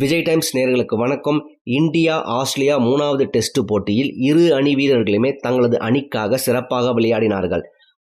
Vijay times நேர்களுக்கு வணக்கம். India Australia மூணாவது டெஸ்ட் போட்டியில் இரு அணி வீரர்களுமே தங்களது அணிக்காக சிறப்பாக விளையாடினார்கள்.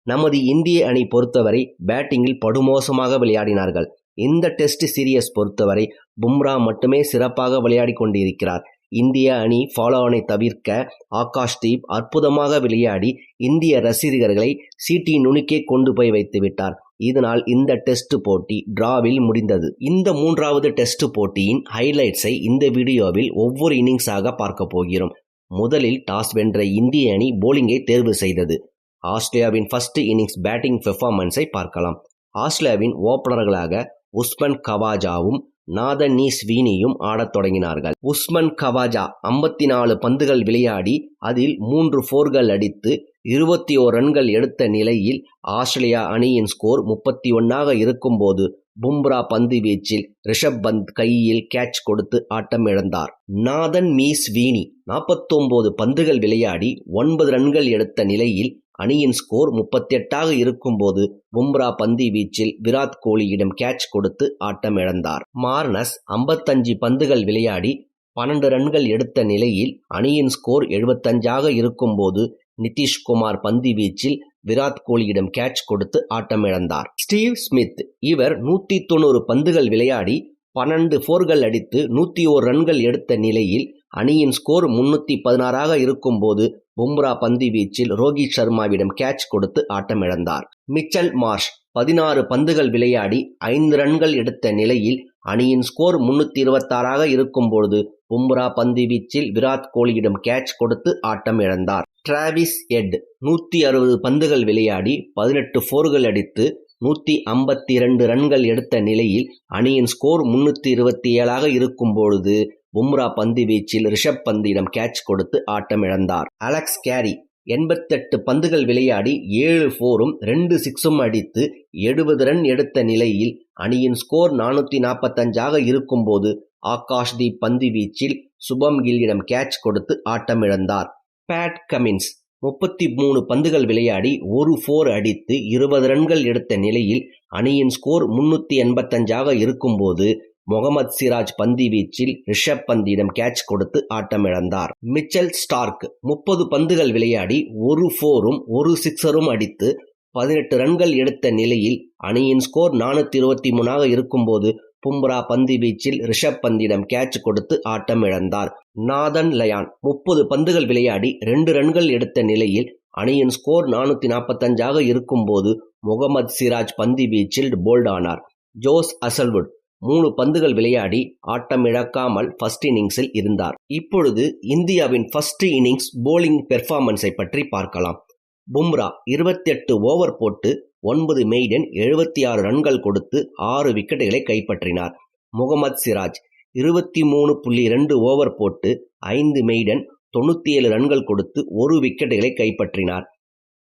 நமது இந்திய அணி பொறுத்தவரை பேட்டிங்கில் படுமோசமாக விளையாடினார்கள். இந்த டெஸ்ட் சீரியஸ் பொறுத்தவரை பும்ரா மட்டுமே சிறப்பாக விளையாடி கொண்டிருக்கிறார். இந்திய அணி ஃபாலோவனை தவிர்க்க ஆகாஷ் தீப் அற்புதமாக விளையாடி இந்திய ரசிகர்களை சீட்டி நுணுக்கே கொண்டு போய் வைத்து விட்டார். இதனால் இந்த டெஸ்ட் போட்டி டிராவில் முடிந்தது. இந்த மூன்றாவது டெஸ்ட் போட்டியின் ஹைலைட்ஸை இந்த வீடியோவில் ஒவ்வொரு இன்னிங்ஸாக பார்க்க போகிறோம். முதலில் டாஸ் வென்ற இந்திய அணி போலிங்கை தேர்வு செய்தது. ஆஸ்திரேலியாவின் ஃபர்ஸ்ட் இன்னிங்ஸ் பேட்டிங் பெர்ஃபார்மன்ஸை பார்க்கலாம். ஆஸ்திரேலியாவின் ஓப்பனர்களாக உஸ்மன் கவாஜாவும் நாதன் நீ ஸ்வீனியும் ஆடத் தொடங்கினார்கள். உஸ்மன் கவாஜா ஐம்பத்தி நாலு பந்துகள் விளையாடி அதில் மூன்று ஃபோர்கள் அடித்து இருபத்தி ஓர் ரன்கள் எடுத்த நிலையில் ஆஸ்திரேலியா அணியின் ஸ்கோர் முப்பத்தி ஒன்னாக இருக்கும்போது பும்ரா பந்து வீச்சில் ரிஷப் பந்த் கையில் கேட்ச் கொடுத்து ஆட்டம் இழந்தார். நாதன் மீஸ் வீனி நாற்பத்தொன்பது பந்துகள் விளையாடி ஒன்பது ரன்கள் எடுத்த நிலையில் அணியின் ஸ்கோர் முப்பத்தெட்டாக இருக்கும்போது பும்ரா பந்து வீச்சில் விராட் கோலியிடம் கேட்ச் கொடுத்து ஆட்டம் இழந்தார் மார்னஸ் ஐம்பத்தஞ்சு பந்துகள் விளையாடி பன்னெண்டு ரன்கள் எடுத்த நிலையில் அணியின் ஸ்கோர் எழுபத்தஞ்சாக இருக்கும்போது நிதிஷ்குமார் பந்து வீச்சில் விராட் கோலியிடம் கேட்ச் கொடுத்து ஆட்டமிழந்தார். ஸ்டீவ் ஸ்மித் இவர் நூத்தி தொண்ணூறு பந்துகள் விளையாடி பன்னெண்டு போர்கள் அடித்து நூத்தி ஓர் ரன்கள் எடுத்த நிலையில் அணியின் ஸ்கோர் முன்னூத்தி பதினாறாக இருக்கும்போது பும்ரா பந்து வீச்சில் ரோஹித் சர்மாவிடம் கேட்ச் கொடுத்து ஆட்டமிழந்தார். மிச்சல் மார்ஷ் பதினாறு பந்துகள் விளையாடி ஐந்து ரன்கள் எடுத்த நிலையில் அணியின் ஸ்கோர் முன்னூத்தி இருபத்தாறாக இருக்கும்பொழுது பும்ரா பந்து வீச்சில் விராட் கோலியிடம் கேட்ச் கொடுத்து ஆட்டம் இழந்தார் டிராவிஸ் எட் நூற்றி அறுபது பந்துகள் விளையாடி பதினெட்டு ஃபோர்கள் அடித்து நூற்றி ஐம்பத்தி இரண்டு ரன்கள் எடுத்த நிலையில் அணியின் ஸ்கோர் முன்னூற்றி இருபத்தி ஏழாக இருக்கும் பொழுது பும்ரா பந்து வீச்சில் ரிஷப் பந்திடம் கேட்ச் கொடுத்து ஆட்டம் இழந்தார் அலெக்ஸ் கேரி எண்பத்தெட்டு பந்துகள் விளையாடி ஏழு ஃபோரும் ரெண்டு சிக்ஸும் அடித்து எழுபது ரன் எடுத்த நிலையில் அணியின் ஸ்கோர் நானூற்றி நாற்பத்தஞ்சாக இருக்கும்போது ஆகாஷ்தீப் பந்து வீச்சில் சுபம் கில்லிடம் கேட்ச் கொடுத்து ஆட்டமிழந்தார். பேட் கமின்ஸ் முப்பத்தி மூணு பந்துகள் விளையாடி ஒரு ஃபோர் அடித்து இருபது ரன்கள் எடுத்த நிலையில் அணியின் ஸ்கோர் முன்னூற்றி எண்பத்தஞ்சாக இருக்கும்போது முகமது சிராஜ் பந்தி வீச்சில் ரிஷப் பந்தியிடம் கேட்ச் கொடுத்து ஆட்டமிழந்தார். மிச்சல் ஸ்டார்க் முப்பது பந்துகள் விளையாடி ஒரு ஃபோரும் ஒரு சிக்ஸரும் அடித்து பதினெட்டு ரன்கள் எடுத்த நிலையில் அணியின் ஸ்கோர் நானூற்றி இருபத்தி மூணாக இருக்கும்போது பும்ரா பந்து வீச்சில் ரிஷப் பந்திடம் கேட்ச் கொடுத்து ஆட்டம் இழந்தார் நாதன் லயான் முப்பது பந்துகள் விளையாடி ரெண்டு ரன்கள் எடுத்த நிலையில் அணியின் ஸ்கோர் நானூற்றி நாற்பத்தஞ்சாக இருக்கும்போது முகமது சிராஜ் பந்து வீச்சில் போல்ட் ஆனார். ஜோஸ் அசல்வுட் மூணு பந்துகள் விளையாடி ஆட்டம் இழக்காமல் ஃபர்ஸ்ட் இன்னிங்ஸில் இருந்தார். இப்பொழுது இந்தியாவின் ஃபர்ஸ்ட் இன்னிங்ஸ் போலிங் பெர்ஃபார்மன்ஸை பற்றி பார்க்கலாம். பும்ரா இருபத்தெட்டு ஓவர் போட்டு ஒன்பது மெய்டன் எழுபத்தி ஆறு ரன்கள் கொடுத்து ஆறு விக்கெட்டுகளை கைப்பற்றினார். முகமது சிராஜ் இருபத்தி மூணு புள்ளி இரண்டு ஓவர் போட்டு ஐந்து மெய்டன் தொண்ணூற்றி ஏழு ரன்கள் கொடுத்து ஒரு விக்கெட்டுகளை கைப்பற்றினார்.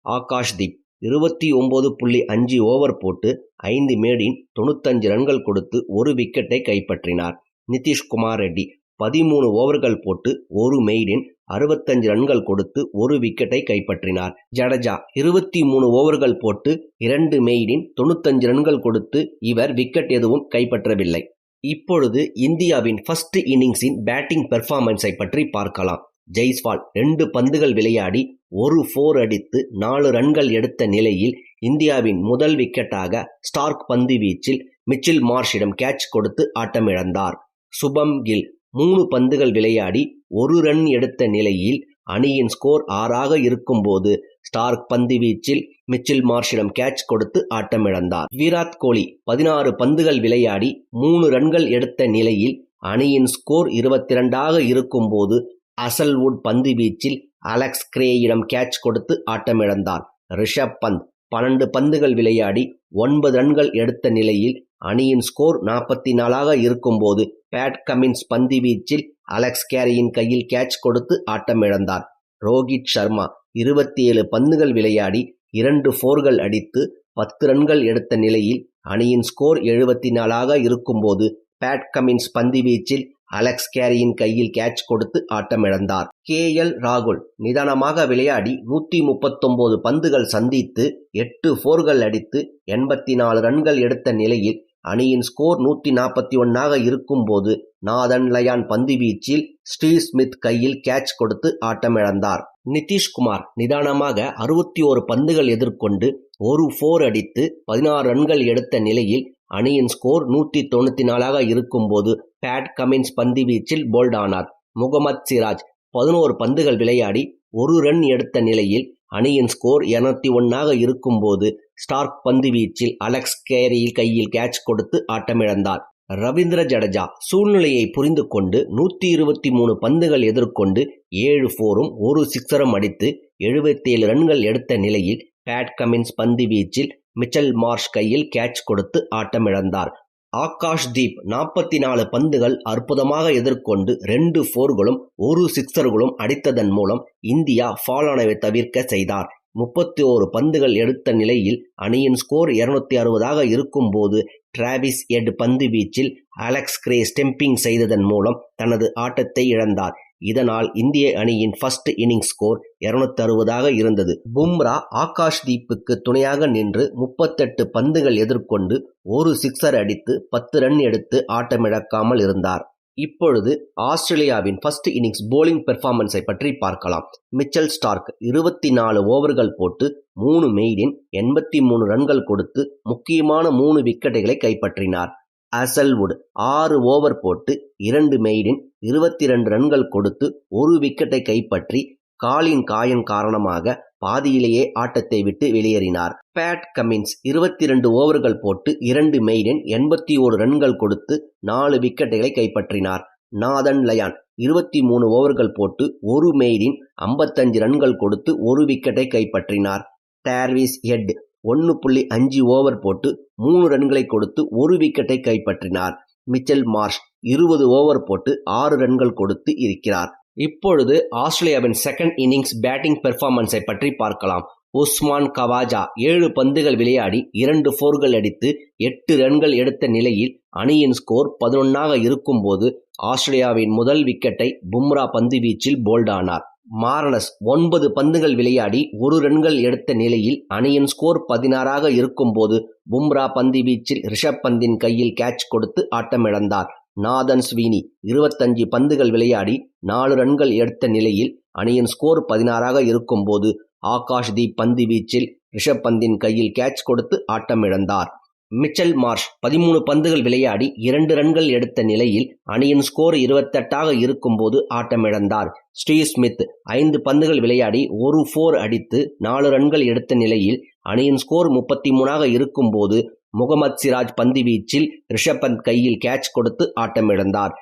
ஆகாஷ்தீப் இருபத்தி ஒம்பது புள்ளி அஞ்சு ஓவர் போட்டு ஐந்து மேடின் தொண்ணூத்தஞ்சு ரன்கள் கொடுத்து ஒரு விக்கெட்டை கைப்பற்றினார். நிதிஷ்குமார் ரெட்டி பதிமூணு ஓவர்கள் போட்டு ஒரு மெய்டின் அறுபத்தஞ்சு ரன்கள் கொடுத்து ஒரு விக்கெட்டை கைப்பற்றினார். ஜடேஜா இருபத்தி மூணு ஓவர்கள் போட்டு இரண்டு மெய்டின் தொண்ணூத்தஞ்சு ரன்கள் கொடுத்து இவர் விக்கெட் எதுவும் கைப்பற்றவில்லை. இப்பொழுது இந்தியாவின் ஃபர்ஸ்ட் இன்னிங்ஸின் பேட்டிங் பெர்ஃபார்மன்ஸை பற்றி பார்க்கலாம். ஜெய்ஸ்வால் ரெண்டு பந்துகள் விளையாடி ஒரு ஃபோர் அடித்து நாலு ரன்கள் எடுத்த நிலையில் இந்தியாவின் முதல் விக்கெட்டாக ஸ்டார்க் பந்து வீச்சில் மிச்சில் மார்ஷிடம் கேட்ச் கொடுத்து ஆட்டமிழந்தார். சுபம் கில் மூணு பந்துகள் விளையாடி ஒரு ரன் எடுத்த நிலையில் அணியின் ஸ்கோர் ஆறாக இருக்கும்போது ஸ்டார்க் பந்து வீச்சில் மிச்சில் மார்ஷிடம் கேட்ச் கொடுத்து ஆட்டமிழந்தார். விராட் கோலி பதினாறு பந்துகள் விளையாடி மூணு ரன்கள் எடுத்த நிலையில் அணியின் ஸ்கோர் இருபத்தி இரண்டாக இருக்கும்போது அசல்வுட் பந்து வீச்சில் அலெக்ஸ் கிரேயிடம் கேட்ச் கொடுத்து ஆட்டமிழந்தார் ரிஷப் பந்த் பன்னெண்டு பந்துகள் விளையாடி ஒன்பது ரன்கள் எடுத்த நிலையில் அணியின் ஸ்கோர் நாற்பத்தி நாலாக இருக்கும்போது பேட் கமின்ஸ் பந்து வீச்சில் அலெக்ஸ் கேரியின் கையில் கேட்ச் கொடுத்து ஆட்டமிழந்தார் ரோஹித் சர்மா இருபத்தி ஏழு பந்துகள் விளையாடி இரண்டு ஃபோர்கள் அடித்து பத்து ரன்கள் எடுத்த நிலையில் அணியின் ஸ்கோர் எழுபத்தி நாலாக இருக்கும்போது பேட் கமின்ஸ் பந்து வீச்சில் அலெக்ஸ் கேரியின் கையில் கேட்ச் கொடுத்து ஆட்டமிழந்தார். கே. எல். ராகுல் நிதானமாக விளையாடி நூற்றி முப்பத்தொன்பது பந்துகள் சந்தித்து எட்டு ஃபோர்கள் அடித்து எண்பத்தி நாலு ரன்கள் எடுத்த நிலையில் அணியின் ஸ்கோர் நூற்றி நாற்பத்தி ஒன்னாக இருக்கும்போது நாதன் லயான் பந்து வீச்சில் ஸ்டீவ் ஸ்மித் கையில் கேட்ச் கொடுத்து ஆட்டமிழந்தார். நிதிஷ்குமார் நிதானமாக அறுபத்தி ஓரு பந்துகள் எதிர்கொண்டு ஒரு ஃபோர் அடித்து பதினாறு ரன்கள் எடுத்த நிலையில் அணியின் ஸ்கோர் நூற்றி தொண்ணூற்றி நாலாக இருக்கும்போது பேட் கமின்ஸ் பந்து வீச்சில் போல்ட் ஆனார். முகமது சிராஜ் பதினோரு பந்துகள் விளையாடி ஒரு ரன் எடுத்த நிலையில் அணியின் ஸ்கோர் இருநூத்தி ஒன்னாக இருக்கும்போது ஸ்டார்க் பந்து வீச்சில் அலெக்ஸ் கேரியில் கையில் கேட்ச் கொடுத்து ஆட்டமிழந்தார். ரவீந்திர ஜடேஜா சூழ்நிலையை புரிந்து கொண்டு நூற்றி இருபத்தி மூணு பந்துகள் எதிர்கொண்டு ஏழு ஃபோரும் ஒரு சிக்ஸரும் அடித்து எழுபத்தேழு ரன்கள் எடுத்த நிலையில் பேட் கமின்ஸ் பந்து வீச்சில் மிச்சல் மார்ஷ் கையில் கேட்ச் கொடுத்து ஆட்டமிழந்தார். ஆகாஷ் தீப் நாற்பத்தி நாலு பந்துகள் அற்புதமாக எதிர்கொண்டு ரெண்டு ஃபோர்களும் ஒரு சிக்ஸர்களும் அடித்ததன் மூலம் இந்தியா ஃபாலானவை தவிர்க்க செய்தார். முப்பத்தி ஓரு பந்துகள் எடுத்த நிலையில் அணியின் ஸ்கோர் இருநூத்தி அறுபதாக இருக்கும்போது டிராவிஸ் எட் பந்து வீச்சில் அலெக்ஸ் கிரே ஸ்டெம்பிங் செய்ததன் மூலம் தனது ஆட்டத்தை இழந்தார். இதனால் இந்திய அணியின் ஃபர்ஸ்ட் இன்னிங் ஸ்கோர் இருநூத்தி அறுபதாக இருந்தது. பும்ரா ஆகாஷ் தீப்புக்கு துணையாக நின்று முப்பத்தெட்டு பந்துகள் எதிர்கொண்டு ஒரு சிக்ஸர் அடித்து பத்து ரன் எடுத்து ஆட்டமிழக்காமல் இருந்தார். இப்பொழுது ஆஸ்திரேலியாவின் ஃபர்ஸ்ட் இன்னிங்ஸ் போலிங் பெர்ஃபார்மன்ஸை பற்றி பார்க்கலாம். மிச்சல் ஸ்டார்க் இருபத்தி நாலு ஓவர்கள் போட்டு மூணு மெய்டின் எண்பத்தி மூணு ரன்கள் கொடுத்து முக்கியமான மூணு விக்கெட்டுகளை கைப்பற்றினார். அசல்வுட் ஆறு ஓவர் போட்டு இரண்டு மெய்டின் இருபத்தி ரெண்டு ரன்கள் கொடுத்து ஒரு விக்கெட்டை கைப்பற்றி காலின் காயம் காரணமாக பாதியிலேயே ஆட்டத்தை விட்டு வெளியேறினார். பேட் கமின்ஸ் இருபத்தி ரெண்டு ஓவர்கள் போட்டு இரண்டு மெய்டன் எண்பத்தி ஓரு ரன்கள் கொடுத்து நாலு விக்கெட்டுகளை கைப்பற்றினார். நாதன் லயான் இருபத்தி மூணு ஓவர்கள் போட்டு ஒரு மெய்டின் ஐம்பத்தஞ்சு ரன்கள் கொடுத்து ஒரு விக்கெட்டை கைப்பற்றினார். டேர்விஸ் ஹெட் ஒன்று புள்ளி அஞ்சு ஓவர் போட்டு மூணு ரன்களை கொடுத்து ஒரு விக்கெட்டை கைப்பற்றினார். மிச்சல் மார்ஷ் இருபது ஓவர் போட்டு ஆறு ரன்கள் கொடுத்து இருக்கிறார். இப்பொழுது ஆஸ்திரேலியாவின் செகண்ட் இன்னிங்ஸ் பேட்டிங் பெர்ஃபார்மன்ஸை பற்றி பார்க்கலாம். உஸ்மான் கவாஜா ஏழு பந்துகள் விளையாடி இரண்டு ஃபோர்கள் அடித்து எட்டு ரன்கள் எடுத்த நிலையில் அணியின் ஸ்கோர் பதினொன்னாக இருக்கும்போது ஆஸ்திரேலியாவின் முதல் விக்கெட்டை பும்ரா பந்து வீச்சில் போல்டானார் மாரனஸ் ஒன்பது பந்துகள் விளையாடி ஒரு ரன்கள் எடுத்த நிலையில் அணியின் ஸ்கோர் பதினாறாக இருக்கும்போது பும்ரா பந்து வீச்சில் ரிஷப் பந்தின் கையில் கேட்ச் கொடுத்து ஆட்டமிழந்தார். நாதன் ஸ்வீனி இருபத்தஞ்சு பந்துகள் விளையாடி நாலு ரன்கள் எடுத்த நிலையில் அணியின் ஸ்கோர் பதினாறாக இருக்கும்போது ஆகாஷ் தீப் பந்து வீச்சில் ரிஷப் பந்தின் கையில் கேட்ச் கொடுத்து ஆட்டமிழந்தார். மிச்சல் மார்ஷ் பதிமூணு பந்துகள் விளையாடி இரண்டு ரன்கள் எடுத்த நிலையில் அணியின் ஸ்கோர் இருபத்தெட்டாக இருக்கும்போது ஆட்டமிழந்தார். ஸ்டீவ் ஸ்மித் ஐந்து பந்துகள் விளையாடி ஒரு ஃபோர் அடித்து நாலு ரன்கள் எடுத்த நிலையில் அணியின் ஸ்கோர் முப்பத்தி மூணாக இருக்கும்போது முகமது சிராஜ் பந்து வீச்சில் ரிஷப் பந்த் கையில் கேட்ச் கொடுத்து ஆட்டமிழந்தார்.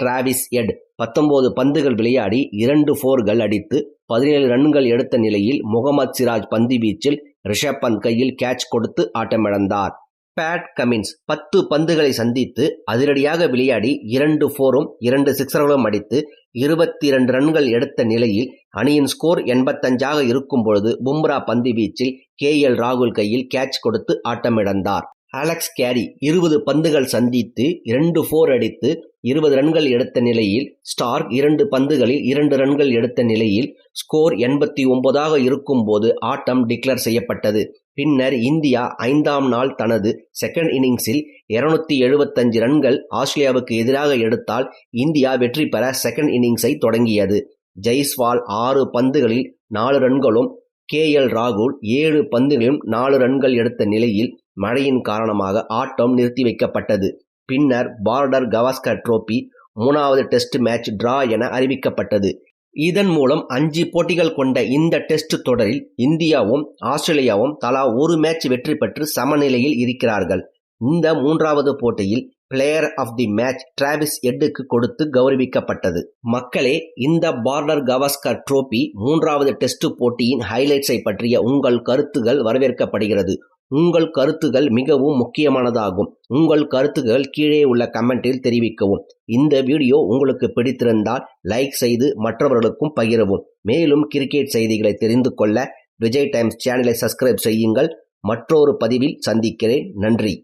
டிராவிஸ் எட் பத்தொன்பது பந்துகள் விளையாடி இரண்டு ஃபோர்கள் அடித்து பதினேழு ரன்கள் எடுத்த நிலையில் முகமது சிராஜ் பந்து வீச்சில் ரிஷப் பந்த் கையில் கேட்ச் கொடுத்து ஆட்டமிழந்தார். பேட் கமின்ஸ் பத்து பந்துகளை சந்தித்து அதிரடியாக விளையாடி இரண்டு ஃபோரும் இரண்டு சிக்ஸர்களும் அடித்து இருபத்தி இரண்டு ரன்கள் எடுத்த நிலையில் அணியின் ஸ்கோர் எண்பத்தஞ்சாக இருக்கும் பொழுது பும்ரா பந்து வீச்சில் கே எல் ராகுல் கையில் கேட்ச் கொடுத்து ஆட்டமிழந்தார். அலெக்ஸ் கேரி இருபது பந்துகள் சந்தித்து இரண்டு ஃபோர் அடித்து இருபது ரன்கள் எடுத்த நிலையில் ஸ்டார்க் இரண்டு பந்துகளில் இரண்டு ரன்கள் எடுத்த நிலையில் ஸ்கோர் எண்பத்தி ஒன்பதாக இருக்கும்போது ஆட்டம் டிக்ளேர் செய்யப்பட்டது. பின்னர் இந்தியா ஐந்தாம் நாள் தனது செகண்ட் இன்னிங்ஸில் இருநூத்தி எழுபத்தஞ்சு ரன்கள் ஆஸ்திரேலியாவுக்கு எதிராக எடுத்தால் இந்தியா வெற்றி பெற செகண்ட் இன்னிங்ஸை தொடங்கியது. ஜெய்ஸ்வால் ஆறு பந்துகளில் நாலு ரன்களும் கே எல் ராகுல் ஏழு பந்துகளிலும் நாலு ரன்கள் எடுத்த நிலையில் மழையின் காரணமாக ஆட்டம் நிறுத்தி வைக்கப்பட்டது. பின்னர் பார்டர் கவாஸ்கர் ட்ரோபி மூணாவது டெஸ்ட் மேட்ச் டிரா என அறிவிக்கப்பட்டது. இதன் மூலம் அஞ்சு போட்டிகள் கொண்ட இந்த டெஸ்ட் தொடரில் இந்தியாவும் ஆஸ்திரேலியாவும் தலா ஒரு மேட்ச் வெற்றி பெற்று சமநிலையில் இருக்கிறார்கள். இந்த மூன்றாவது போட்டியில் player of the match Travis எட்டுக்கு கொடுத்து கௌரவிக்கப்பட்டது. மக்களே இந்த பார்டர் கவாஸ்கர் ட்ரோபி மூன்றாவது டெஸ்ட் போட்டியின் ஹைலைட்ஸை பற்றிய உங்கள் கருத்துகள் வரவேற்கப்படுகிறது. உங்கள் கருத்துகள் மிகவும் முக்கியமானதாகும். உங்கள் கருத்துகள் கீழே உள்ள கமெண்டில் தெரிவிக்கவும். இந்த வீடியோ உங்களுக்கு பிடித்திருந்தால் லைக் செய்து மற்றவர்களுக்கும் பகிரவும். மேலும் கிரிக்கெட் செய்திகளை தெரிந்து கொள்ள விஜய் டைம்ஸ் சேனலை சப்ஸ்கிரைப் செய்யுங்கள். மற்றொரு பதிவில் சந்திக்கிறேன். நன்றி.